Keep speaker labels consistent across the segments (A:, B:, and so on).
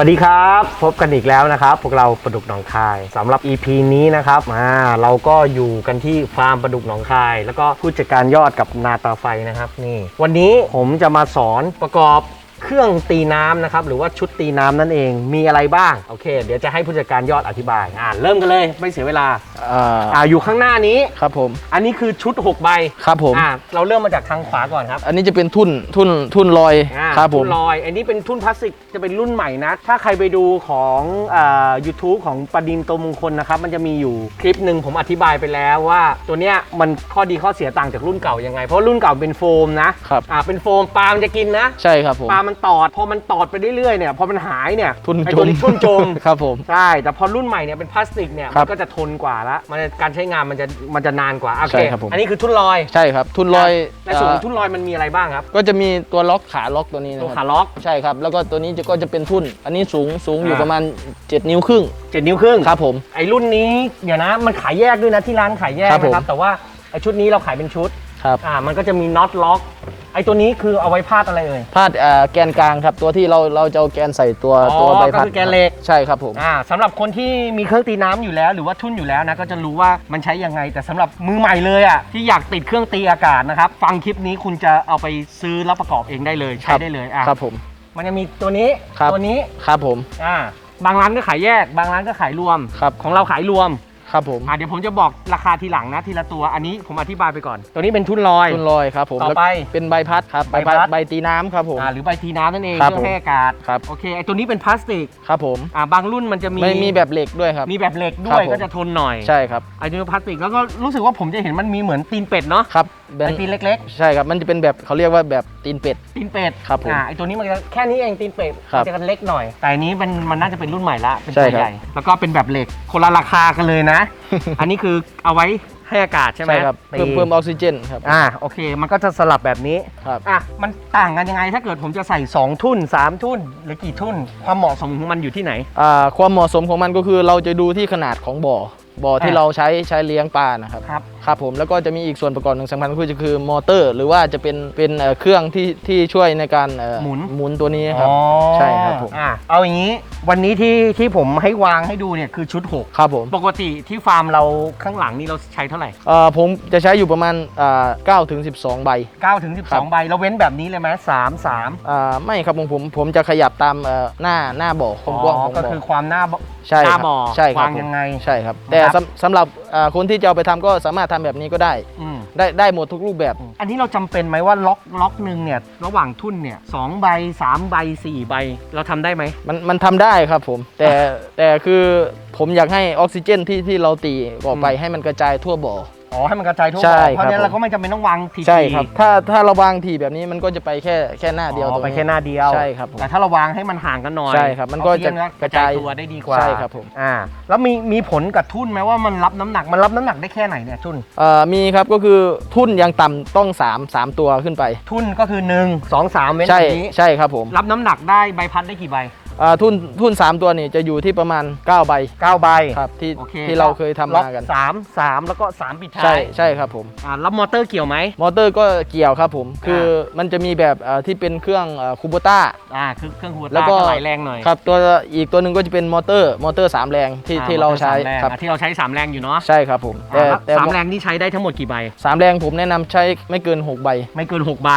A: วัสดีครับ พบกันอีกแล้วนะครับ พวกเราปลาดุกหนองคายสำหรับ EP นี้นะครับอ่าเราก็อยู่กันที่ฟาร์มปลาดุกหนองคาย แล้วก็ผู้จัดการยอดกับนาตาไฟนะครับนี่ วันนี้ผมจะมาสอนประกอบ เครื่องตีน้ำนะครับหรือว่าชุดตีน้ำนั่นเองมีอะไรบ้างโอเค เดี๋ยวจะให้ผู้จัดการยอดอธิบายอ่าเริ่มกันเลยไม่เสียเวลา
B: อ่า
A: อ่าอยู่ข้างหน้านี้
B: ครับผม
A: อันนี้คือชุด6ใบ
B: ครับผม
A: อ่าเราเริ่มมาจากทางขวาก่อนครับ
B: อันนี้จะเป็นทุ่นทุ่นทุ่นลอย
A: อ่า
B: ครับผม
A: ทุ่นลอย อันนี้เป็นทุ่นพลาสติกจะเป็นรุ่นใหม่นะ ถ้าใครไปดูของอ่า YouTube ของประดินโตมงคลนะครับ มันจะมีอยู่คลิปหนึ่งผมอธิบายไปแล้วว่า ตัวเนี้ยมันข้อดีข้อเสียต่างจากรุ่นเก่ายังไง เพราะรุ่นเก่าเป็นโฟมนะครับ อ่าเป็นโฟมปลามันจะกินนะ
B: ใช่ครับผม
A: ปลามันตอด พอมันตอดไปเรื่อยๆเนี่ยพอมันหายเนี่ย
B: ทุ่น
A: ไอ
B: จ
A: ตัว
B: ม
A: นี้ทุ่นจม
B: ครับผม
A: ใช่ แต่พอรุ่นใหม่เนี่ยเป็นพลาสติกเนี่ย
B: ครั
A: มั
B: บ
A: นก็จะทนกว่าละมันจะการใช้งานมันจะมันจะนานกว่าโอ
B: ใช่
A: เค
B: ครับผม
A: อันนี้คือทุ่นลอย
B: ใช่ครับ ทุ่นลอย
A: ในส่วนของ
B: เอ่อ
A: ทุ่นลอยมันมีอะไรบ้างครับ
B: ก็จะมีตัวล็อกขาล็อกตัวนี้นะ
A: ตัว
B: ค
A: ขา
B: รับ
A: ล็อก
B: ใช่ครับ แล้วก็ตัวนี้จะก็จะเป็นทุ่นอันนี้สูงสูงอยู่
A: อ่า
B: ประมาณ 7 นิ้วครึ่ง
A: เจ็ดนิ้วครึ่ง
B: ครับผม
A: ไอ้รุ่นนี้เดี๋ยวนะมันขายแยกด้วยนะที่ร้านขายแยก
B: ครับผม
A: นะครับแต่ว่าไอ้ชุดนี้เราขายเป็นชุด
B: ครับ
A: อ่ามันก็จะมีน็อตล็อก ไอ้ตัวนี้คือเอาไว้พาดอะไรเอ่ย
B: พาดเอ่อแกนกลางครับ ตัวที่เราเราจะเอาแกนใส่ตัว
A: อ๋อ
B: ตัวใบ
A: ก็
B: พัด
A: คือแกนเหล็ก
B: ใช่ครับผม
A: อ่าสำหรับคนที่มีเครื่องตีน้ำอยู่แล้ว หรือว่าทุ่นอยู่แล้วนะก็จะรู้ว่ามันใช้ยังไง แต่สำหรับมือใหม่เลยอะที่อยากติดเครื่องตีอากาศนะครับฟังคลิปนี้คุณจะเอาไปซื้อแล้วประกอบเองได้เลยใช้ได้เลยอะ
B: ครับผม
A: มันจะมีตัวนี้
B: ครับ
A: ตัวนี้
B: ครับผม
A: อ่าบางร้านก็ขายแยก บางร้านก็ขายรวม
B: ครับ
A: ของเราขายรวม
B: ครับผม
A: อ่าเดี๋ยวผมจะบอกราคาทีหลังนะทีละตัวอันนี้ผมอธิบายไปก่อน ตัวนี้เป็นทุ่นลอย
B: ทุ่นลอยครับผม
A: ต่อ
B: แล้ว
A: ไป
B: เป็นใบพัดครับ
A: ใบพัด
B: ใบตีน้ำครับผม
A: อ่าหรือใบทีน้ำนั่นเอง
B: ครับ
A: เครื่องให้อากาศ
B: ครับ
A: โอเคไอตัวนี้เป็นพลาสติก
B: ครับผม
A: อ่าบางรุ่นมันจะมี
B: ไม่มีแบบเหล็กด้วยครับ
A: มีแบบเหล็กด้
B: ครั
A: วย
B: บผม
A: ก็จะทนหน่อย
B: ใช่ครับ
A: ไอตัวนี้พลาสติกแล้วก็รู้สึกว่าผมจะเห็นมันมีเหมือนตีนเป็ดเนาะ
B: ครับเป็น
A: ไอตีนเล็ก
B: ใช่ครับมันจะเป็นแบบเขาเรียกว่าแบบตีนเป็ด
A: ๆตีนเป็ด
B: ครับผม
A: อ่าไอตัวนี้มันจะแค่นี้เองตีนเป็ด
B: ครับ
A: มันจะกันเล็กหน่อย แต่อันนี้มันมันน่าจะเป็นรุ่นใหม่ละเป็น
B: ใช่
A: ตัว
B: ครับ
A: ใหญ่แล้วก็เป็นแบบเหล็กคนละราคากันเลยนะอันนี้คือเอาไว้ให้อากาศใช่ไหม
B: ใช่ครับ
A: ตี
B: เพิ่มเพิ่มออกซิเจนครับ
A: อ่าโอเค มันก็จะสลับแบบนี้
B: ครับ
A: อะมันต่างกันยังไงถ้าเกิดผมจะใส่ 2 ทุ่น 3 ทุ่น หรือกี่ทุ่น ความเหมาะสมของมันอยู่ที่ไหน
B: อ่าความเหมาะสมของมันก็คือเราจะดูที่ขนาดของบ่อบ่อที่
A: อ่า
B: เราใช้ใช้เลี้ยงปลานะครับ
A: ครับ
B: ครับผมแล้วก็จะมีอีกส่วนประกอบหนึ่งสำคัญก็คือคือมอเตอร์ หรือว่าจะเป็นเป็นเอ่อเครื่องที่ที่ช่วยในการเอ่อ
A: หมุน
B: หมุนตัวนี้ครับ
A: อ๋อ
B: ใช่ครับผม
A: อะเอาอย่างนี้วันนี้ที่ที่ผมให้วางให้ดูเนี่ยคือชุด
B: ครับผม
A: 6ปกติที่ฟาร์มเราข้างหลังนี่เราใช้เท่าไหร่
B: เอ่อผมจะใช้อยู่ประมาณอ่า9ถึง12ใบ
A: 9ถึง
B: ครับ
A: 12ใบเราเว้นแบบนี้เลยไหมสามสาม
B: อ่าไม่ครับผมผมผมจะขยับตามเอ่อหน้าหน้าบ่อความกว้างของ
A: ก็
B: บ่อ
A: คือความหน้าบ่อ
B: ใช่
A: ห
B: ค
A: น้า
B: รับ
A: บ่อ
B: ใช่ครับ
A: วาง
B: ผม
A: ยังไง
B: ใช่ครับแต่
A: นะครับ
B: สำสำหรับอ่าคนที่จะเอาไปทำก็สามารถทำแบบนี้ก็ได้
A: อืม
B: ได้ได้หมดทุกรูปแบบ
A: อันนี้เราจำเป็นไหมว่าล็อกล็อกหนึ่งเนี่ยระหว่างทุ่นเนี่ยสองใบสามใบสี่ใบ เราทำได้ไหม
B: มันมันทำได้ครับผม แต่แต่คือผมอยากให้ออกซิเจนที่ที่เราตีออกไป
A: อืม
B: ให้มันกระจายทั่วบ่อ
A: อ๋อให้มันกระจายทั่ว
B: ใช่
A: บ่อเพราะฉะนั้น
B: ครับ
A: เราก็ไม่จำเป็นต้องวางที
B: ใช่ครับ ถ้าถ้าเราวางทีแบบนี้มันก็จะไปแค่แค่หน้าเดียว
A: อ๋
B: ตร
A: องไป
B: นี้
A: แค่หน้าเดียว
B: ใช่ครับผม
A: แต่ถ้าเราวางให้มันห่างกันหน่อย
B: ใช่ครับมันก็จะ
A: ออกซิเจ
B: กระจาย
A: ตัวได้ดีกว่า
B: ใช่ครับผม
A: อ่าแล้วมีมีผลกับทุ่นไหมว่ามันรับน้ำหนักมันรับน้ำหนักได้แค่ไหนเนี่ยทุ่น
B: เอ่อมีครับก็คือทุ่นยังต่ำต้อง3 3 ตัวขึ้นไป
A: ทุ่นก็คือ 1 2 3เว้น
B: ใช่
A: แบบนี้
B: ใช่ครับผม
A: รับน้ำหนักได้ใบพัดได้กี่ใบ
B: อ่าทุ่นทุ่น3ตัวนี่จะอยู่ที่ประมาณ9ใบ
A: 9ใบ
B: ครับที่
A: โอเค
B: ที่เราเคยทำ
A: ล็อก
B: มากัน
A: สามสามแล้วก็สามปิดท้าย
B: ใช่ใช่ครับผม
A: อ่าแล้วมอเตอร์เกี่ยวไหม
B: มอเตอร์ก็เกี่ยวครับผม คือมันจะมีแบบเอ่อที่เป็นเครื่องคูโบต้า
A: อ่าคือเครื่องหัว
B: แล้
A: ตาว
B: ก็
A: ก็ไหลแรงหน่อย
B: ครับตัวอีกตัวหนึ่งก็จะเป็นมอเตอร์มอเตอร์สามแรงที่
A: อ่
B: ที่เราใช้
A: มอตอสมแง
B: ครับ
A: อ่าที่เราใช้สามแรงอยู่เนาะ
B: ใช่ครับผมแต่
A: อ่าแล้ว
B: แต่
A: สามแรงนี่ใช้ได้ทั้งหมดกี่ใบ
B: สามแรงผมแนะนำใช้ไม่เกิน6ใบ
A: ไม่เกิน6ใบ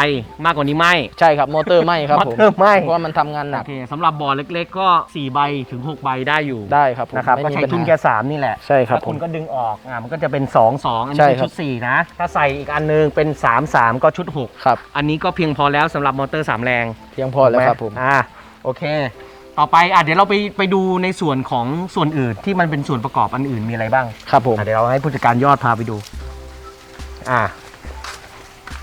A: มากกว่านี้ไม่
B: ใช่ครับมอเตอร์ไม่ครับผม
A: มอเตอร์ไม่
B: เพราะว่ามันทำงานหนั
A: โอกเคสำหรับบ่อเล็ก ๆ ก็4ใบถึง6ใบได้อยู่
B: ได้ครับผม
A: นะครับ
B: ไม่
A: ก็
B: มี
A: ใช้
B: ปัญ
A: ทุน
B: หา
A: แค่สามนี่แหละ
B: ใช่ครับ
A: แล้ว
B: ผ
A: คุ
B: ม
A: ณก็ดึงออกอ่ามันก็จะเป็น 2 2 อัน
B: ใช่
A: นี้คือ
B: ครับ
A: ชุด 4 นะ ถ้าใส่อีกอันนึงเป็น 3 3 ก็ชุด
B: ครับ
A: 6 อันนี้ก็เพียงพอแล้วสำหรับมอเตอร์ 3 แรง
B: เพียงพอแล้วครับผม
A: อ่าโอเค ต่อไปอะเดี๋ยวเราไปไปดูในส่วนของส่วนอื่นที่มันเป็นส่วนประกอบอันอื่นมีอะไรบ้าง
B: ครับผม
A: อะเดี๋ยวเราให้ผู้จัดการยอดพาไปดู อ่า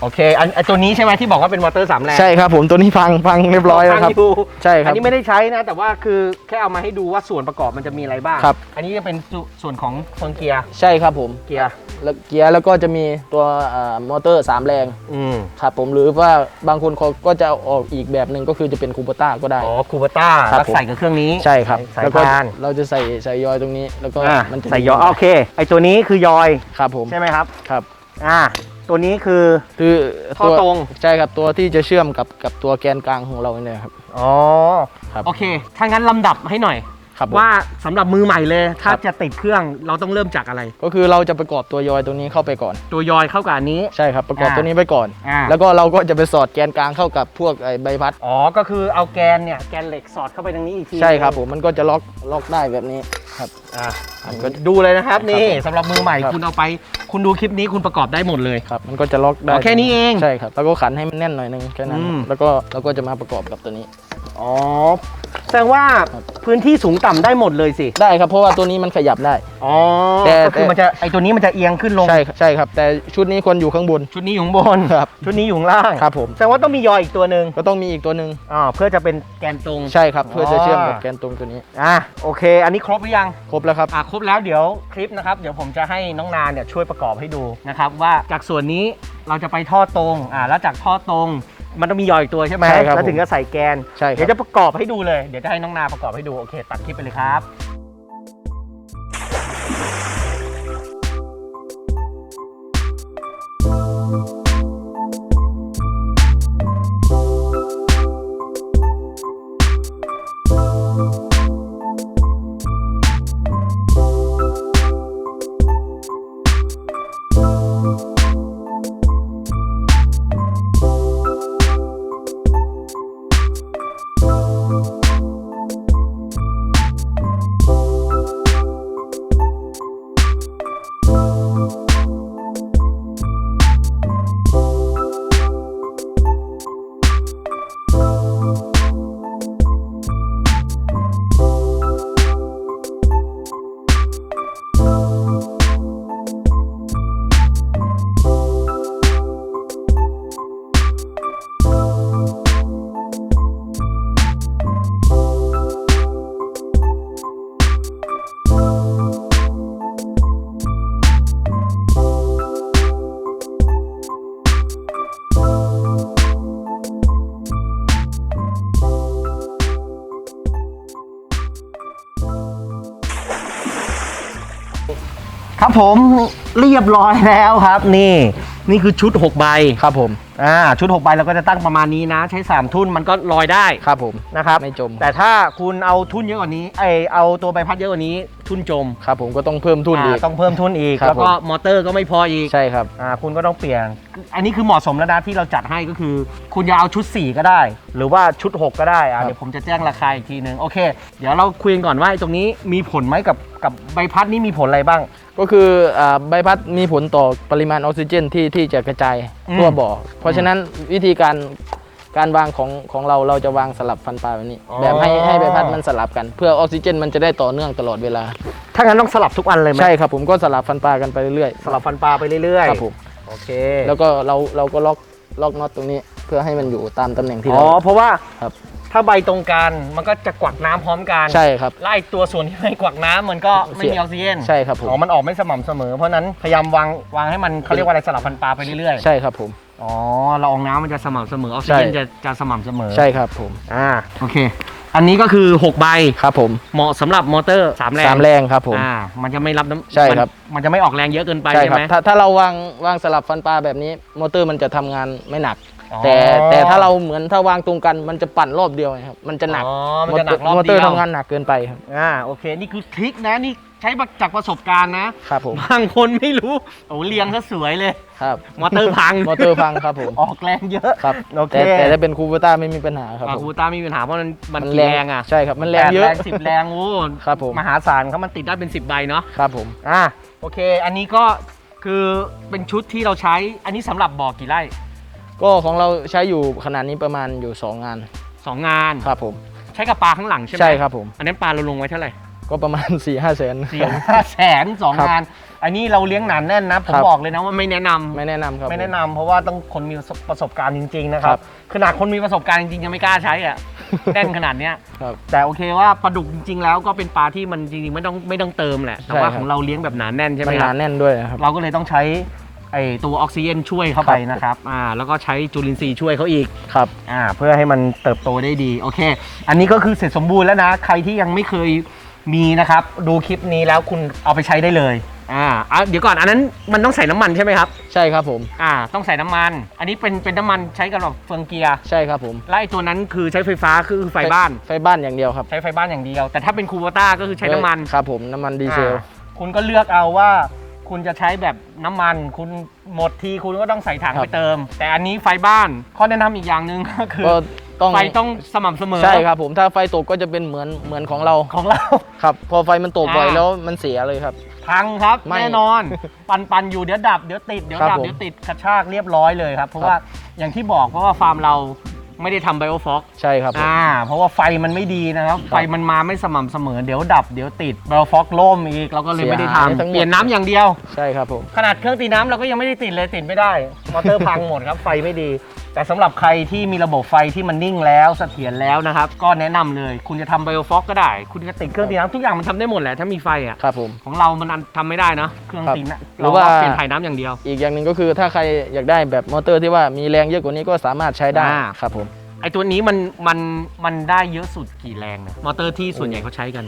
A: โอเคอันอันตัวนี้ใช่ไหมที่บอกว่าเป็นมอเตอร์สามแรง
B: ใช่ครับ ผมตัวนี้ฟังฟังเรียบร้อยแล้วครับ
A: ฟังยู่
B: ใช่ค
A: อั
B: รั
A: น
B: บ
A: นี้ไม่ได้ใช้นะ แต่ว่าคือแค่เอามาให้ดูว่าส่วนประกอบมันจะมีอะไรบ้าง
B: ครับ
A: อันนี้จะเป็นส่วนส่วนของเฟืองเกียร์
B: ใช่ครับผม
A: เกียร์
B: แล้วเกียร์แล้วก็จะมีตัวเอ่อมอเตอร์สามแรง
A: อืม
B: ครับผมหรือว่าบางคนเขาก็จะเอาออกอีกแบบหนึ่งก็คือจะเป็นคูโบต้าก็ได้
A: อ๋อคูเปต้า
B: ครับ
A: แล้วใส่กับเครื่องนี้
B: ใช่ครับ
A: สาย
B: แล้วก็
A: พาน
B: เราจะใส่ใส่ยอยตรงนี้แล้วก็
A: อ่า
B: มันจะ
A: ใส่ยอโอเค ไอตัวนี้คือยอย
B: ครับผม
A: ใช่ไหมครับ
B: ครับ
A: อ่า ตัวนี้คือ
B: คือ
A: ท่อตรง
B: ใช่ครับตัวที่จะเชื่อมกับกับตัวแกนกลางของเราเนี่ยครับ
A: อ๋อ
B: ครับ
A: โอเค ถ้างั้นลำดับให้หน่อย
B: ครับผม
A: ว่าสำหรับมือใหม่เลย ถ้า
B: ครับ
A: จะติดเครื่องเราต้องเริ่มจากอะไร
B: ก็คือเราจะประกอบตัวยอยตัวนี้เข้าไปก่อน
A: ตัวยอยเข้ากับอันนี้
B: ใช่ครับประกอบ
A: อ่า
B: ตัวนี้ไปก่อน
A: อ่า
B: แล้วก็เราก็จะไปสอดแกนกลางเข้ากับพวกไอ้ใบพัด
A: อ๋อก็คือเอาแกนเนี่ยแกนเหล็กสอดเข้าไปตรงนี้อีกที
B: ใช่ครับผมมันก็จะล็อกล็อกได้แบบนี้ ครับ
A: อ่า
B: มันก็
A: ดูเลยนะครับนี่
B: ครับผม
A: สำหรับมือใหม่
B: ครับ
A: คุณเอาไป คุณดูคลิปนี้คุณประกอบได้หมดเลย
B: ครับ มันก็จะล็อกได้
A: อ๋อแค่นี้เอง
B: ใช่ครับแล้วก็ขันให้มันแน่นหน่อยนึงแค่นั้น
A: อืม
B: แล้วก็เราก็จะมาประกอบกับตัวนี้
A: อ๋อ แสดงว่า
B: ครับ
A: พื้นที่สูงต่ำได้หมดเลยสิ
B: ได้ครับเพราะว่าตัวนี้มันขยับได้
A: อ๋อ
B: แต่
A: ก็คือมันจะไอตัวนี้มันจะเอียงขึ้นลง
B: ใช่ครับใช่ครับ แต่ชุดนี้ควรอยู่ข้างบน
A: ชุดนี้อยู่ข้างบน
B: ครับ
A: ชุดนี้อยู่ข้างล่าง
B: ครับผม
A: แสดงว่าต้องมียออีกตัวหนึ่ง
B: ก็ต้องมีอีกตัวหนึ่ง
A: อ่าเพื่อจะเป็นแกนตรง
B: ใช่ครับเพื่อจะเชื่อมกับ
A: อ๋อ
B: แกนตรงตัวนี้
A: อะโอเค อันนี้ครบหรือยัง
B: ครบแล้วครับ
A: อะครบแล้วเดี๋ยวคลิปนะครับ เดี๋ยวผมจะให้น้องนาเนี่ยช่วยประกอบให้ดูนะครับว่าจากส่วนนี้เราจะไปท่อตรงอ่าแล้วจากท่อตรง มันต้องมียออีกตัวใช่ไหม
B: ใช่ครับ
A: แล้วถึงจะใส่แกน
B: ใช่ค
A: เดี๋
B: รั
A: ย
B: บ
A: วจะประกอบให้ดูเลย เดี๋ยวจะให้น้องนาประกอบให้ดู โอเค ตัดคลิปไปเลยครับ ครับผมเรียบร้อยแล้วครับ นี่ นี่คือชุด6ใบ
B: ครับผม
A: อ่าชุด6ใบเราก็จะตั้งประมาณนี้นะ ใช้ 3 ทุ่นมันก็ลอยได้
B: ครับผม
A: นะครับ
B: ไม่จม
A: แต่ถ้าคุณเอาทุนเยอะกว่านี้ไอเอาตัวใบพัดเยอะกว่านี้ทุนจม
B: ครับผมก็ต้องเพิ่มทุนอีก
A: อ่าต้องเพิ่มทุนอีก
B: ครับ
A: แล้วก็
B: ผม
A: มอเตอร์ก็ไม่พออีก
B: ใช่ครับ
A: อ่าคุณก็ต้องเปลี่ยน อันนี้คือเหมาะสมแล้วนะที่เราจัดให้ก็คือ คุณจะเอาชุด 4 ก็ได้ หรือว่าชุด 6 ก็ได้อ่า
B: ครับ
A: เดี๋ยวผมจะแจ้งราคาอีกทีนึงโอเค เดี๋ยวเราคุยกันก่อนว่าไอ้ตรงนี้มีผลไหมกับกับใบพัดนี่มีผลอะไรบ้าง
B: ก็คืออ่าใบพัดมีผลต่อปริมาณออกซิเจนที่ที่จะกระจาย
A: อืม
B: ทั่วบ่อเพราะฉะนั้นวิธีการการวางของของเราเราจะวางสลับฟันปลาแบบนี้
A: อ๋อ
B: แบบให้ให้ใบพัดมันสลับกัน เพื่อออกซิเจนมันจะได้ต่อเนื่องตลอดเวลา
A: ถ้างั้นต้องสลับทุกอันเลยไหม
B: ใช่ครับผมก็สลับฟันปลากันไปเรื่อย
A: สลับฟันปลาไปเรื่อย
B: ๆครับผม
A: โอเค
B: แล้วก็เราเราก็ล็อกล็อกน็อตตรงนี้ เพื่อให้มันอยู่ตามตำแหน่งที่
A: อ๋
B: เรา
A: อเพราะว่า
B: ครับ
A: ถ้าใบตรงกันมันก็จะกวักน้ำพร้อมกัน
B: ใช่ครับ
A: ไล่ตัวส่วนที่ไม่กวักน้ำมันก็ไม่มีออกซิเจน
B: ใช่ครับผม
A: อ๋อมันออกไม่สม่ำเสมอ เพราะฉะนั้นพยายามวางวางให้มันเขาเรียกว่าอะไรสลับฟันปลาไปเรื่อยๆ
B: ใช่ครับผม
A: อ๋อละอองน้ำมันจะสม่ำเสมอออกซิเจน
B: ใช่
A: จะจะสม่ำเสมอ
B: ใช่ครับผม
A: อ่าโอเค อันนี้ก็คือ 6 ใบ
B: ครับผม
A: เหมาะสำหรับมอเตอร์3แรง
B: สามแรงครับผม
A: อ่ามันจะไม่รับน้ำ
B: ใช่ครับ
A: มันมันจะไม่ออกแรงเยอะเกินไป
B: ใช่
A: ใช่
B: ครับ
A: ไหม
B: ถ้าถ้าเราวางวางสลับฟันปลาแบบนี้มอเตอร์มันจะทำงานไม่หนัก
A: อ๋อ
B: แต่แต่ถ้าเราเหมือนถ้าวางตรงกันมันจะปั่นรอบเดียวไงครับมันจะหนัก
A: อ๋อมันจะหนักรอบ
B: มอเตอ
A: เดี
B: ร์
A: ยว
B: ทำงานหนักเกินไปครับ
A: อ่าโอเค นี่คือทริคนะนี่ ใช้จากประสบการณ์นะครับ
B: ผม
A: บางคนไม่รู้โอ้เรียงซะสวยเลย
B: ครับ
A: มอเตอร์พัง
B: มอเตอร์พังครับผม
A: ออกแรงเยอะ
B: ครับ
A: โอเค
B: แต่แต่ถ้าเป็นคูเปต้าไม่มีปัญหาครับ
A: อ่า
B: ผม
A: คูต้าไม่มีปัญหาเพราะมันมันกี่แรงอะ
B: ใช่ครับมันแรงเยอะ
A: แปดแรงสิบแรงโอ้
B: ครับผม
A: มหาศาลเขามันติดได้เป็น10ใบเนาะ
B: ครับผม
A: อะโอเค อันนี้ก็คือเป็นชุดที่เราใช้อันนี้สำหรับบ่อกี่ไร่
B: ก็ของเราใช้อยู่ขนาดนี้ประมาณอยู่ 2 งาน
A: สองงาน
B: ครับผม
A: ใช้กับปลาข้างหลังใช่ไหม
B: ใช่ครับผม
A: อันนั้นปลาเราลงไว้เท่าไหร่
B: ก็ประมาณ4ี่ห้าแสน
A: สี่ห้าแสนสอง
B: ครับ
A: งาน อันนี้เราเลี้ยงหนานแน่นนะ ผม
B: ครับ
A: บอกเลยนะว่าไม่แนะนำ
B: ไม่แนะนำครับ
A: ไม่แนะ
B: ผ
A: นำเพราะว่าต้องคนมีประสบการณ์จริงๆนะครั
B: ครับบ
A: ขนาดคนมีประสบการณ์จริงๆยังไม่กล้าใช้อะ แน่นขนาดเนี้ย
B: ครับ
A: แต่โอเคว่าปลาดุกจริงๆแล้วก็เป็นปลาที่มันจริงๆไม่ต้องไม่ต้องเติมแหละ แต่ว่า
B: ใช่ครับ
A: ของเราเลี้ยงแบบหนาแน่นใช่ไหม
B: มัน
A: ค
B: ห
A: รั
B: นา
A: บ
B: แน่นด้วยนะครับ
A: เราก็เลยต้องใช้ไอตัวออกซิเจนช่วยเข้าไป
B: ครับ
A: นะครับ อ่า แล้วก็ใช้จุลินทรีย์ช่วยเขาอีก
B: ครับ
A: อ่า เพื่อให้มันเติบโตได้ดี โอเค อันนี้ก็คือเสร็จสมบูรณ์แล้วนะ ใครที่ยังไม่เคย มีนะครับดูคลิปนี้แล้วคุณเอาไปใช้ได้เลยอ่าอะเดี๋ยวก่อนอันนั้นมันต้องใส่น้ำมันใช่ไหมครับ
B: ใช่ครับผม
A: อ่า ต้องใส่น้ำมัน อันนี้เป็นเป็นน้ำมันใช้กับแบบเฟืองเกียร์
B: ใช่ครับผม
A: และไอตัวนั้นคือใช้ไฟฟ้าคือไฟบ้าน
B: ไฟบ้านอย่างเดียวครับ
A: ใช้ไฟบ้านอย่างเดียว แต่ถ้าเป็นคูโบต้าก็คือใช้น้ำมัน
B: ครับผมน้ำมันดีเซล
A: อ่าคุณก็เลือกเอาว่า คุณจะใช้แบบน้ำมัน คุณหมดทีคุณก็ต้องใส่ถัง
B: ครับ
A: ไปเติม แต่อันนี้ไฟบ้านข้อแนะนำอีกอย่างหนึ่งก็คือ
B: ก็ ต้อง
A: ไฟต้องสม่ำเสมอ
B: ใช่ครับผมถ้าไฟตกก็จะเป็นเหมือนเหมือนของเรา
A: ของเรา
B: ครับ พอไฟมันตกบ่อย
A: อ่า
B: แล้วมันเสียเลยครับ
A: พังครับ
B: ไม่
A: แน่นอน ปันปันอยู่เดี๋ยวดับเดี๋ยวติดเดี๋ยว
B: ครับ
A: ดับ
B: ผม
A: เดี๋ยวติดกระชากเรียบร้อยเลยครับ เพราะ
B: ครับ
A: ว่าอย่างที่บอกเพราะว่าฟาร์มเราไม่ได้ทำไบโอฟอก
B: ใช่ครับผม
A: อ่าเพราะว่าไฟมันไม่ดีนะครับ
B: ครับ
A: ไฟมันมาไม่สม่ำเสมอ เดี๋ยวดับเดี๋ยวติดไบโอฟอกล่มอีกเราก็เลยไม่ได้
B: เสียหายทั้งหมด
A: ทำเปลี่ยนน้ำอย่างเดียว
B: ใช่ครับผม
A: ขนาดเครื่องตีน้ำเราก็ยังไม่ได้ติดเลยติดไม่ได้ มอเตอร์พังหมดครับ ไฟไม่ดี แต่สำหรับใครที่มีระบบไฟที่มันนิ่งแล้วเสถียรแล้วนะครับ ก็แนะนำเลย คุณจะทำไบโอฟอกก็ได้ คุณจะติดเครื่องตีน้ำทุกอย่างมันทำได้หมดแหละถ้ามีไฟอะ
B: ครับผม
A: ของเรามันอันทำไม่ได้นะเครื่อง
B: ครับ
A: ตีน้ำ
B: หรือว่า
A: เเปลี่ยนถ่ายน้ำอย่างเดียว
B: อีกอย่างหนึ่งก็คือถ้าใครอยากได้แบบมอเตอร์ที่ว่ามีแรงเยอะกว่านี้ก็สามารถใช้ได้
A: อ่า
B: ครับผม
A: ไอตัวนี้มันมันมันได้เยอะสุดกี่แรงนะมอเตอร์ที่ส่วนใหญ่เขาใช้กัน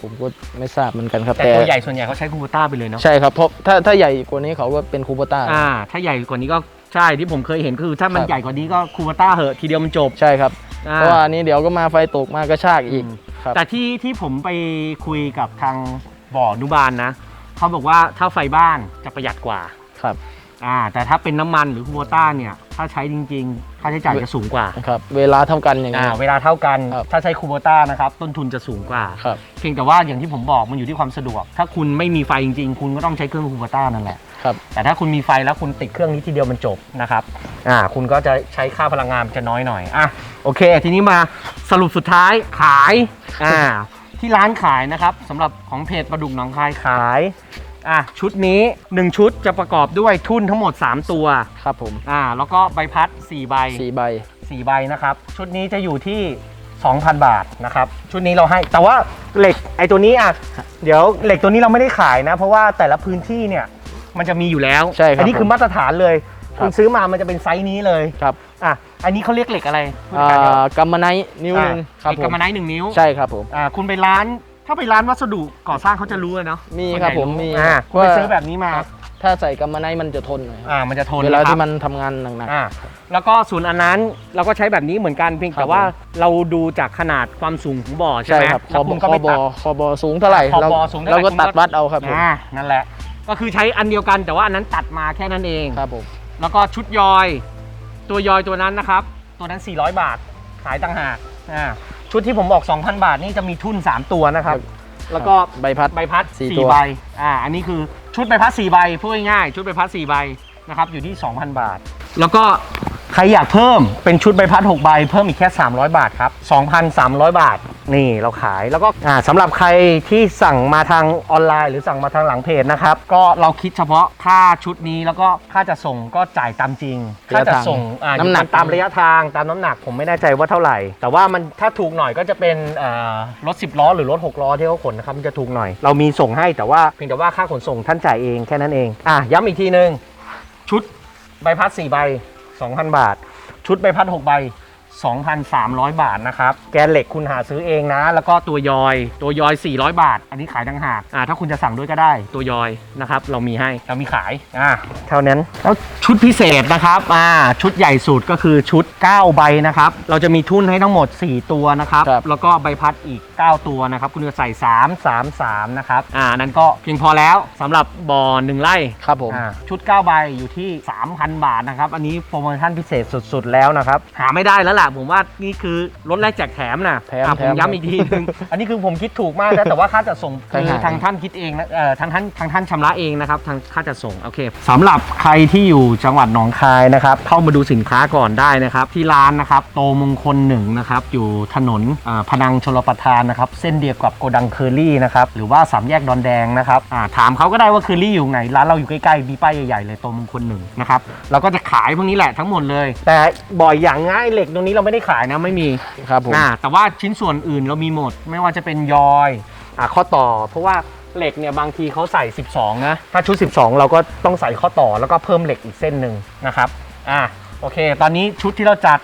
B: ผมก็ไม่ทราบเหมือนกันครับ
A: แต่ตัวใหญ่ส่วนใหญ่เขาใช้คูโบต้าไปเลยเนาะ
B: ใช่ครับเพราะถ้าถ้าใหญ่กว่านี้เขาก็เป็นคูโบต้า
A: อ่า ถ้าใหญ่กว่านี้ก็ ใช่ที่ผมเคยเห็นคือถ้ามัน
B: ครับ
A: ใหญ่กว่านี้ก็คูโบต้าเหอะทีเดียวมันจบ
B: ใช่ครับ
A: อ่า
B: เพราะว่าอันนี้เดี๋ยวก็มาไฟตกมากระชากอีก
A: อืม
B: ครับ
A: แต่ที่ที่ผมไปคุยกับทางบ่อนุบาลนะเขาบอกว่าถ้าไฟบ้านจะประหยัดกว่า
B: ครับ
A: อ่าแต่ถ้าเป็นน้ำมันหรือคูโบต้าเนี่ย ถ้าใช้จริง ๆ ค่าใช้จ่ายจะสูงกว่า
B: ครับเวลาเท่ากันอย่าง
A: อ่า
B: นี้
A: เวลาเท่ากัน
B: ครับ
A: ถ้าใช้คูโบต้านะครับต้นทุนจะสูงกว่า
B: ครับ
A: เพียงแต่ว่าอย่างที่ผมบอกมันอยู่ที่ความสะดวก ถ้าคุณไม่มีไฟจริง ๆ คุณก็ต้องใช้เครื่องคูโบต้านั่นแหละ
B: ครับ
A: แต่ถ้าคุณมีไฟแล้วคุณติดเครื่องนี้ทีเดียวมันจบนะครับอ่าคุณก็จะใช้ค่าพลังงานจะน้อยหน่อยอะโอเค ทีนี้มาสรุปสุดท้ายขายอ่าที่ร้านขายนะครับสำหรับของเพจประดุกหนองคายขายอะชุดนี้ 1 ชุดจะประกอบด้วยทุ่นทั้งหมด 3 ตัว
B: ครับผม
A: อ่าแล้วก็ใบพัด 4 ใบ
B: สี่ใบ
A: 4 ใบนะครับ ชุดนี้จะอยู่ที่ 2,000 บาทนะครับชุดนี้เราให้แต่ว่าเหล็กไอ้ตัวนี้อะเดี๋ยวเหล็กตัวนี้เราไม่ได้ขายนะ เพราะว่าแต่ละพื้นที่เนี่ย มันจะมีอยู่แล้ว
B: ใช่ครับ
A: อันี้คือมาตรฐานเลย
B: ครับ
A: คุณซื้อมามันจะเป็นไซส์นี้เลย
B: ครับ
A: อะอันนี้เขาเรียกเหล็กอะไรผู้จัด
B: อ่
A: การเดี๋ยวา
B: กำมะไนท์นิ้วหนึงครับ
A: เหล็ก
B: ผ
A: กำ
B: ม
A: มะไนท์หนึ่งนิ้ว
B: ใช่ครับผม
A: อ่าคุณไปร้าน ถ้าไปร้านวัสดุก่อสร้างเขาจะรู้เลยเนาะ
B: มี
A: ส่วน
B: ครับ
A: ใหญ่
B: ผมมี
A: อ่าคุณไป
B: ว่า
A: ซื้อแบบนี้มา
B: ถ้าใส่กำมะไนท์มันจะทนหน่อยครับ
A: อ่า มันจะทน
B: เวลา
A: นะครับ
B: ที่มันทำงานหนัก
A: อ่าแล้วก็ส่วนอันนั้นเราก็ใช้แบบนี้เหมือนกันเพียง
B: ครับ
A: แต่ว่าเราดูจากขนาดความสูงของบ่อ
B: ๆ
A: ใช่ไหม
B: ครับค
A: แล้ว
B: อ
A: คุณ
B: ค
A: ก็
B: อ
A: ไป
B: บ
A: ตั
B: อ
A: ด
B: คอบอสูงเท่าไหร่
A: คอบอ
B: เรา
A: สูงเท่าไหร่
B: เราก็
A: คุณก็
B: ตัดวัดเอาครับผม
A: อ่านั่นแหละ ก็คือใช้อันเดียวกันแต่ว่าอันนั้นตัดมาแค่นั้นเอง
B: ครับผม
A: แล้วก็ชุดยอย ตัวยอยตัวนั้นนะครับ ตัวนั้น 400 บาทขายต่างหากอ่าชุดที่ผมบอก 2,000 บาทนี่จะมีทุ่น 3 ตัวนะครับ แล้วก็
B: ใบพัด
A: ใบพัด
B: สี่
A: สี่
B: ตัว
A: ใบอ่าอันนี้คือชุดใบพัด4ใบพูดง่ายๆชุดใบพัด4ใบนะครับอยู่ที่ 2,000 บาท แล้วก็ใครอยากเพิ่มเป็นชุดใบพัด6ใบเพิ่มอีกแค่ 300 บาทครับ 2,300 บาท นี่เราขายแล้วก็อ่าสำหรับใครที่สั่งมาทางออนไลน์ หรือสั่งมาทางหลังเพจนะครับก็เราคิดเฉพาะค่าชุดนี้แล้วก็ค่าจะส่งก็จ่ายตามจริงค่าจะส่งอ่า
B: น้ำหนัก
A: ตามระยะทางตามน้ำหนักผมไม่แน่ใจว่าเท่าไหร่ แต่ว่ามันถ้าถูกหน่อยก็จะเป็นเอ่อรถ 10 ล้อ หรือรถ 6 ล้อที่เขาขนนะครับมันจะถูกหน่อย เรามีส่งให้แต่ว่าเพียงแต่ว่าค่าขนส่งท่านจ่ายเองแค่นั้นเองอะย้ำอีกทีนึงชุดใบพัด4ใบ2,000 บาท ชุดใบพัด 6 ใบ 2,300 บาทนะครับ แกนเหล็กคุณหาซื้อเองนะ แล้วก็ตัวยอย ตัวยอย 400 บาท อันนี้ขายต่างหากอ่าถ้าคุณจะสั่งด้วยก็ได้ ตัวยอยนะครับ เรามีให้ เรามีขาย อ่า เท่านั้น แล้วชุดพิเศษนะครับ อ่า ชุดใหญ่สุดก็คือชุด 9 ใบนะครับ เราจะมีทุ่นให้ทั้งหมด 4 ตัวนะครับ
B: ครับ
A: แล้วก็ใบพัดอีก 9 ตัวนะครับ คุณจะใส่ 3 3 3 นะครับ อ่า นั้นก็เพียงพอแล้วสำหรับบ่อหนึ่งไร่
B: ครับผม
A: อ่าชุด 9 ใบอยู่ที่ 3,000 บาทนะครับ อันนี้โปรโมชั่นพิเศษสุด ๆ แล้วนะครับ หาไม่ได้แล้วล่ะผมว่านี่คือลดแรกแจกแถมนะ
B: แถม
A: อะผ
B: แถ
A: ม
B: ม
A: ย้ำอีกทีนึง อันนี้คือผมคิดถูกมากนะแต่ว่าค่าจัดส่ง
B: ใช่
A: คือ
B: ครับ
A: ทางท่านคิดเองนะเอ่อทางท่านทางท่านชำระเองนะครับทางค่าจัดส่งโอเคสำหรับใครที่อยู่จังหวัดหนองคายนะครับเข้ามาดูสินค้าก่อนได้นะครับ ที่ร้านนะครับโตมงคลหนึ่งนะครับอยู่ถนนอ่าพนังชลประทานนะครับเส้นเดียวกับโกดังเคอรี่นะครับหรือว่าสามแยกดอนแดงนะครับอ่าถามเขาก็ได้ว่าเคอรี่อยู่ไหนร้านเราอยู่ใกล้ๆมีป้ายใหญ่ๆเลยโตมงคลหนึ่งนะครับเราก็จะขายพวกนี้แหละทั้งหมดเลย แต่บ่อยอย่างง่ายเหล็กตรงนี้เราไม่ได้ขายนะไม่มี
B: ครับผม
A: อ่าแต่ว่าชิ้นส่วนอื่นเรามีหมด ไม่ว่าจะเป็นยอยอ่าข้อต่อ เพราะว่าเหล็กเนี่ยบางทีเขาใส่ 12 นะ ถ้าชุด 12 เราก็ต้องใส่ข้อต่อแล้วก็เพิ่มเหล็กอีกเส้นหนึ่งนะครับอ่าโอเค ตอนนี้ชุดที่เราจัด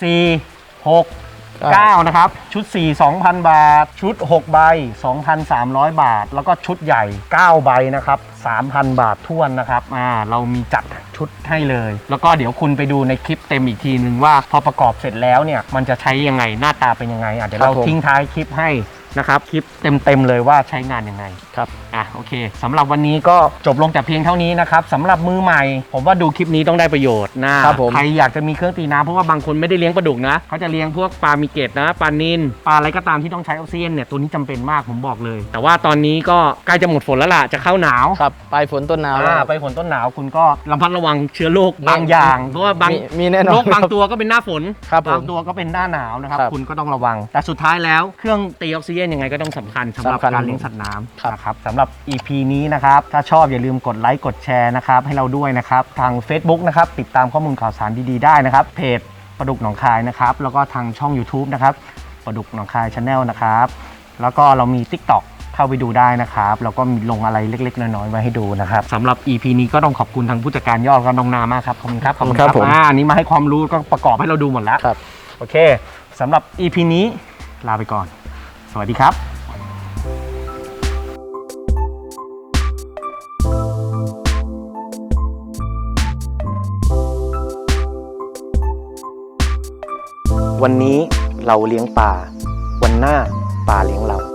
A: 4 6 9 นะครับ ชุด 4 2,000 บาท ชุด 6 ใบ 2,300 บาท แล้วก็ชุดใหญ่ 9 ใบนะครับ 3,000 บาทท้วนนะครับอ่าเรามีจัดชุดให้เลย แล้วก็เดี๋ยวคุณไปดูในคลิปเต็มอีกทีนึงว่าพอประกอบเสร็จแล้วเนี่ยมันจะใช้ยังไงหน้าตาเป็นยังไงอะเดี๋ยว
B: ครับ
A: เรา
B: ผม
A: ทิ้งท้ายคลิปให้ นะครับคลิปเต็มๆเลยว่าใช้งานยังไง
B: ครับ
A: อะโอเคสำหรับวันนี้ก็จบลงแต่เพียงเท่านี้นะครับสำหรับมือใหม่ ผมว่าดูคลิปนี้ต้องได้ประโยชน์นะครับ
B: ผม
A: ใครอยากจะมีเครื่องตีน้ำเพราะว่าบางคนไม่ได้เลี้ยงปลาดุกนะเขาจะเลี้ยงพวกปลามีเกตนะปลานินปลาอะไรก็ตามที่ต้องใช้ออกซิเจนเนี่ยตัวนี้จำเป็นมากผมบอกเลย แต่ว่าตอนนี้ก็ใกล้จะหมดฝนแล้วล่ะจะเข้าหนาว
B: ครับปลายฝนต้นหนาวแล้ว
A: อ่าไปฝนต้นหนาวคุณก็ระมัดระวังเชื้อโรคบางอย่าง เพราะว่าบาง
B: มีมีแน่นอน
A: โรคบาง
B: ครับ
A: ตัวก็เป็นหน้าฝน
B: ครับผม
A: บางตัวก็เป็นหน้าหนาวนะครับ
B: ครับ
A: คุณก็ต้องระวัง แต่สุดท้ายแล้วเครื่องตีออกซิเจนยังไงก็ต้องสำคัญสำหรับ
B: สำคัญ
A: การเลี้ยงสัตว์น้ำ
B: ครับ
A: นะครับสำหรับ EP นี้นะครับ ถ้าชอบอย่าลืมกดไลค์กดแชร์นะครับ ให้เราด้วยนะครับ ทาง Facebook นะครับ ติดตามข้อมูลข่าวสารดีๆได้นะครับ เพจปลาดุกหนองคายนะครับ แล้วก็ทางช่อง YouTube นะครับปลาดุกหนองคายชาแนลนะครับ แล้วก็เรามี TikTok เข้าไปดูได้นะครับ แล้วก็มีลงอะไรเล็กๆ น้อยๆไว้ให้ดูนะครับสำหรับ EP นี้ก็ต้องขอบคุณทางผู้จัดการยอดกับน้องนามากครับขอบคุณครับ
B: ขอบคุณครับผม
A: อ่าอันนี้มาให้ความรู้ก็ประกอบให้เราดูหมดแล้ว
B: ครับ
A: โอเค สำหรับ EP นี้ลาไปก่อน สวัสดีครับวันนี้เราเลี้ยงปลา วันหน้าปลาเลี้ยงเรา